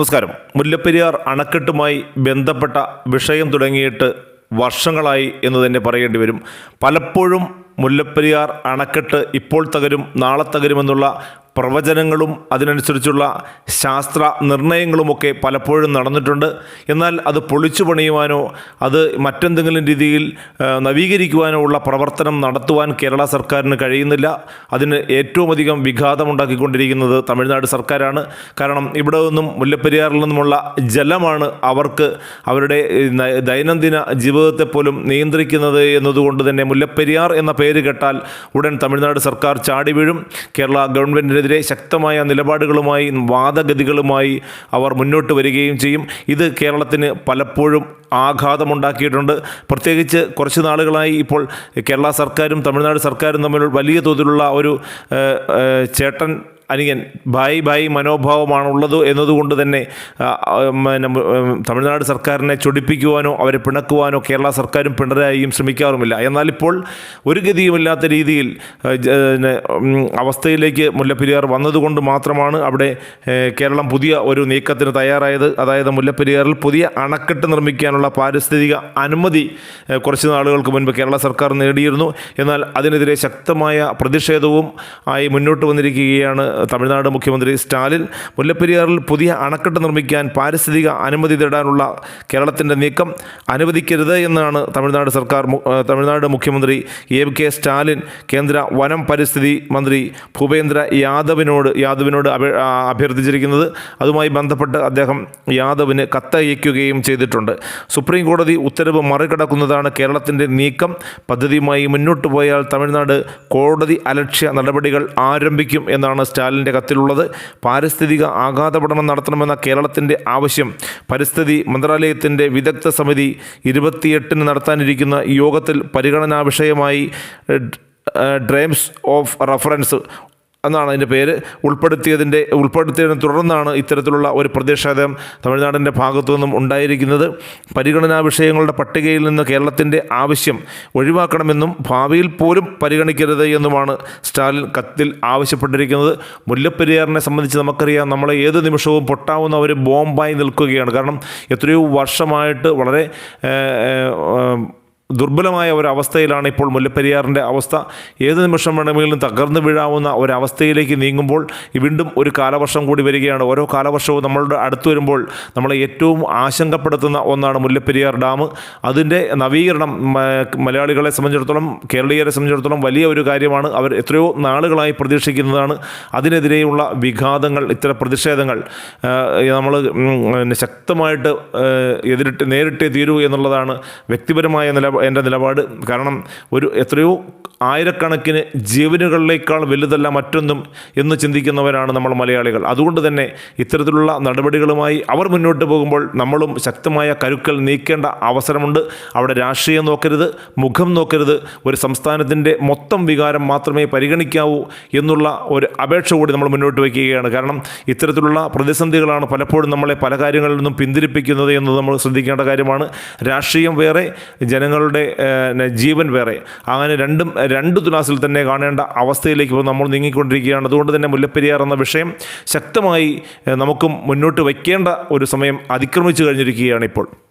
നമസ്കാരം. മുല്ലപ്പെരിയാർ അണക്കെട്ടുമായി ബന്ധപ്പെട്ട വിഷയം തുടങ്ങിയിട്ട് വർഷങ്ങളായി എന്ന് തന്നെ പറയേണ്ടി വരും. പലപ്പോഴും മുല്ലപ്പെരിയാർ അണക്കെട്ട് ഇപ്പോൾ തകരും നാളെ തകരുമെന്നുള്ള പ്രവചനങ്ങളും അതിനനുസരിച്ചുള്ള ശാസ്ത്ര നിർണയങ്ങളുമൊക്കെ പലപ്പോഴും നടന്നിട്ടുണ്ട്. എന്നാൽ അത് പൊളിച്ചു പണിയുവാനോ അത് മറ്റെന്തെങ്കിലും രീതിയിൽ നവീകരിക്കുവാനോ ഉള്ള പ്രവർത്തനം നടത്തുവാൻ കേരള സർക്കാരിന് കഴിയുന്നില്ല. അതിന് ഏറ്റവും അധികം വിഘാതമുണ്ടാക്കിക്കൊണ്ടിരിക്കുന്നത് തമിഴ്നാട് സർക്കാരാണ്. കാരണം ഇവിടെ നിന്നും മുല്ലപ്പെരിയാറിൽ നിന്നുമുള്ള ജലമാണ് അവർക്ക് അവരുടെ ദൈനംദിന ജീവിതത്തെ പോലും നിയന്ത്രിക്കുന്നത് എന്നതുകൊണ്ട് തന്നെ മുല്ലപ്പെരിയാർ എന്ന പേര് കേട്ടാൽ ഉടൻ തമിഴ്നാട് സർക്കാർ ചാടി വീഴും. കേരള ഗവൺമെന്റിനെതിരെ ശക്തമായ നിലപാടുകളുമായി വാദഗതികളുമായി അവർ മുന്നോട്ട് വരികയും ചെയ്യും. ഇത് കേരളത്തിന് പലപ്പോഴും ആഘാതമുണ്ടാക്കിയിട്ടുണ്ട്. പ്രത്യേകിച്ച് കുറച്ച് നാളുകളായി ഇപ്പോൾ കേരള സർക്കാരും തമിഴ്നാട് സർക്കാരും തമ്മിൽ വലിയ തോതിലുള്ള ഒരു ചേട്ടൻ അനിയൻ ബായ് ബായ് മനോഭാവമാണുള്ളത് എന്നതുകൊണ്ട് തന്നെ തമിഴ്നാട് സർക്കാരിനെ ചൊടിപ്പിക്കുവാനോ അവരെ പിണക്കുവാനോ കേരള സർക്കാരും പിണറായിയും ശ്രമിക്കാറുമില്ല. എന്നാലിപ്പോൾ ഒരു ഗതിയുമില്ലാത്ത രീതിയിൽ അവസ്ഥയിലേക്ക് മുല്ലപ്പെരിയാർ വന്നതുകൊണ്ട് മാത്രമാണ് അവിടെ കേരളം പുതിയ ഒരു നീക്കത്തിന് തയ്യാറായത്. അതായത് മുല്ലപ്പെരിയാറിൽ പുതിയ അണക്കെട്ട് നിർമ്മിക്കാനുള്ള പാരിസ്ഥിതിക അനുമതി കുറച്ച് നാളുകൾക്ക് മുൻപ് കേരള സർക്കാർ നേടിയിരുന്നു. എന്നാൽ അതിനെതിരെ ശക്തമായ പ്രതിഷേധവും ആയി മുന്നോട്ട് വന്നിരിക്കുകയാണ് തമിഴ്നാട് മുഖ്യമന്ത്രി സ്റ്റാലിൻ മുല്ലപ്പെരിയാറിൽ പുതിയ അണക്കെട്ട് നിർമ്മിക്കാൻ പാരിസ്ഥിതിക അനുമതി തേടാനുള്ള കേരളത്തിന്റെ നീക്കം അനുവദിക്കരുത് എന്നാണ് തമിഴ്നാട് സർക്കാർ തമിഴ്നാട് മുഖ്യമന്ത്രി എ കെ സ്റ്റാലിൻ കേന്ദ്ര വനം പരിസ്ഥിതി മന്ത്രി ഭൂപേന്ദ്ര യാദവിനോട് യാദവിനോട് അഭ്യ- അഭ്യർത്ഥിച്ചിരിക്കുന്നത്. അതുമായി ബന്ധപ്പെട്ട് അദ്ദേഹം യാദവിന് കത്തയക്കുകയും ചെയ്തിട്ടുണ്ട്. സുപ്രീം കോടതി ഉത്തരവ് മറികടക്കുന്നതാണ് കേരളത്തിന്റെ നീക്കം. പദ്ധതിയുമായി മുന്നോട്ട് പോയാൽ തമിഴ്നാട് കോടതി അലക്ഷ്യ നടപടികൾ ആരംഭിക്കും എന്നാണ് സ്റ്റാലിന്റെ കത്തിലുള്ളത് പാരിസ്ഥിതിക ആഘാത പഠനം നടത്തണമെന്ന കേരളത്തിന്റെ ആവശ്യം. പരിസ്ഥിതി മന്ത്രാലയത്തിന്റെ വിദഗ്ധ സമിതി ഇരുപത്തിയെട്ടിന് നടത്താനിരിക്കുന്ന യോഗത്തിൽ പരിഗണനാ വിഷയമായി ഡ്രൈംസ് ഓഫ് റഫറൻസ് എന്നാണ് അതിന്റെ പേര്. ഉൾപ്പെടുത്തിയതിന്റെ ഉൾപ്പെടുത്തിയതിനെ തുടർന്നാണ് ഇത്തരത്തിലുള്ള ഒരു പ്രതിഷേധം തമിഴ്നാടിന്റെ ഭാഗത്തു നിന്നും ഉണ്ടായിരിക്കുന്നത്. പരിഗണനാ വിഷയങ്ങളുടെ പട്ടികയിൽ നിന്ന് കേരളത്തിന്റെ ആവശ്യം ഒഴിവാക്കണമെന്നും ഭാവിയിൽ പോലും പരിഗണിക്കരുത് എന്നുമാണ് സ്റ്റാലിൻ കത്തിൽ ആവശ്യപ്പെട്ടിരിക്കുന്നത്. മുല്ലപ്പെരിയാറിനെ സംബന്ധിച്ച് നമുക്കറിയാം നമ്മളെ ഏത് നിമിഷവും പൊട്ടാവുന്ന ഒരു ബോംബായി നിൽക്കുകയാണ്. കാരണം എത്രയോ വർഷമായിട്ട് വളരെ ദുർബലമായ ഒരവസ്ഥയിലാണ് ഇപ്പോൾ മുല്ലപ്പെരിയാറിന്റെ അവസ്ഥ. ഏത് നിമിഷം വേണമെങ്കിലും തകർന്നു വീഴാവുന്ന ഒരവസ്ഥയിലേക്ക് നീങ്ങുമ്പോൾ വീണ്ടും ഒരു കാലവർഷം കൂടി വരികയാണ്. ഓരോ കാലവർഷവും നമ്മളുടെ അടുത്ത് വരുമ്പോൾ നമ്മളെ ഏറ്റവും ആശങ്കപ്പെടുത്തുന്ന ഒന്നാണ് മുല്ലപ്പെരിയാർ ഡാം. അതിന്റെ നവീകരണം മലയാളികളെ സംബന്ധിച്ചിടത്തോളം കേരളീയരെ സംബന്ധിച്ചിടത്തോളം വലിയ ഒരു കാര്യമാണ്. അവർ എത്രയോ നാളുകളായി പ്രതീക്ഷിക്കുന്നതാണ്. അതിനെതിരെയുള്ള വിഘാതങ്ങൾ ഇത്തരം പ്രതിഷേധങ്ങൾ നമ്മൾ ശക്തമായിട്ട് എതിരിട്ട് നേരിട്ടേ തീരൂ എന്നുള്ളതാണ് വ്യക്തിപരമായ നില എന്റെ നിലപാട്. കാരണം ഒരു എത്രയോ ആയിരക്കണക്കിന് ജീവനുകളിലേക്കാൾ വലുതല്ല മറ്റൊന്നും എന്ന് ചിന്തിക്കുന്നവരാണ് നമ്മൾ മലയാളികൾ. അതുകൊണ്ട് തന്നെ ഇത്തരത്തിലുള്ള നടപടികളുമായി അവർ മുന്നോട്ട് പോകുമ്പോൾ നമ്മളും ശക്തമായ കരുക്കൾ നീക്കേണ്ട അവസരമുണ്ട്. അവിടെ രാഷ്ട്രീയം നോക്കരുത് മുഖം നോക്കരുത്. ഒരു സംസ്ഥാനത്തിന്റെ മൊത്തം വികാരം മാത്രമേ പരിഗണിക്കാവൂ എന്നുള്ള ഒരു അപേക്ഷ കൂടി നമ്മൾ മുന്നോട്ട് വയ്ക്കുകയാണ്. കാരണം ഇത്തരത്തിലുള്ള പ്രതിസന്ധികളാണ് പലപ്പോഴും നമ്മളെ പല കാര്യങ്ങളിൽ നിന്നും പിന്തിരിപ്പിക്കുന്നത് എന്ന് നമ്മൾ ശ്രദ്ധിക്കേണ്ട കാര്യമാണ്. രാഷ്ട്രീയം വേറെ ജനങ്ങളുടെ ഏഹ്, ജീവൻ വേറെ. അങ്ങനെ രണ്ടും രണ്ട് തുലാസിൽ തന്നെ കാണേണ്ട അവസ്ഥയിലേക്ക് ഇപ്പോൾ നമ്മൾ നീങ്ങിക്കൊണ്ടിരിക്കുകയാണ്. അതുകൊണ്ട് തന്നെ മുല്ലപ്പെരിയാർ എന്ന വിഷയം ശക്തമായി നമുക്കും മുന്നോട്ട് വയ്ക്കേണ്ട ഒരു സമയം അതിക്രമിച്ചു കഴിഞ്ഞിരിക്കുകയാണ് ഇപ്പോൾ.